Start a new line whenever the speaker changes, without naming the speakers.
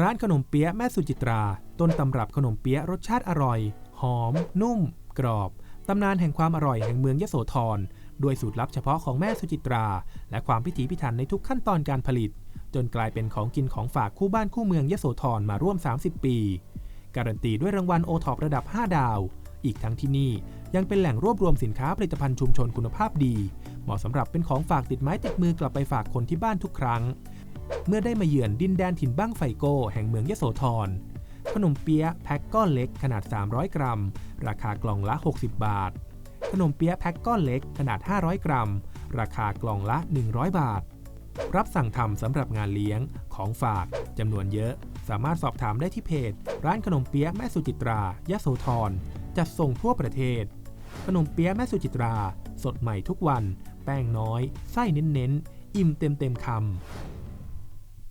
ร้านขนมเปี๊ยะแม่สุจิตรา ต้นตำรับขนมเปี๊ยะรสชาติอร่อย หอม นุ่ม กรอบ ตำนานแห่งความอร่อยแห่งเมืองยโสธรด้วยสูตรลับเฉพาะของแม่สุจิตรา และความพิถีพิถันในทุกขั้นตอนการผลิต จนกลายเป็นของกินของฝากคู่บ้านคู่เมืองยโสธรมาร่วม 30 ปี การันตีด้วยรางวัลโอท็อประดับ 5 ดาว อีกทั้งที่นี่ยังเป็นแหล่งรวบรวมสินค้าผลิตภัณฑ์ชุมชนคุณภาพดี เหมาะสำหรับเป็นของฝากติดไม้ติดมือกลับไปฝากคนที่บ้านทุกครั้ง เมื่อได้มาเยือนดินแดนถิ่นบ้างไฟโก้แห่งเมืองยโสธร ขนมเปี๊ยะแพ็คก้อนเล็กขนาด 300 กรัม ราคากล่องละ 60 บาท ขนมเปี๊ยะแพ็คก้อนเล็กขนาด 500 กรัม ราคากล่องละ 100 บาท รับสั่งทำสำหรับงานเลี้ยงของฝากจำนวนเยอะ สามารถสอบถามได้ที่เพจ ร้านขนมเปี๊ยะแม่สุจิตรายโสธรจัดส่งทั่วประเทศ ขนมเปี๊ยะแม่สุจิตรา สดใหม่ทุกวัน แป้งน้อย ไส้เน้นๆ อิ่มเต็มๆคำ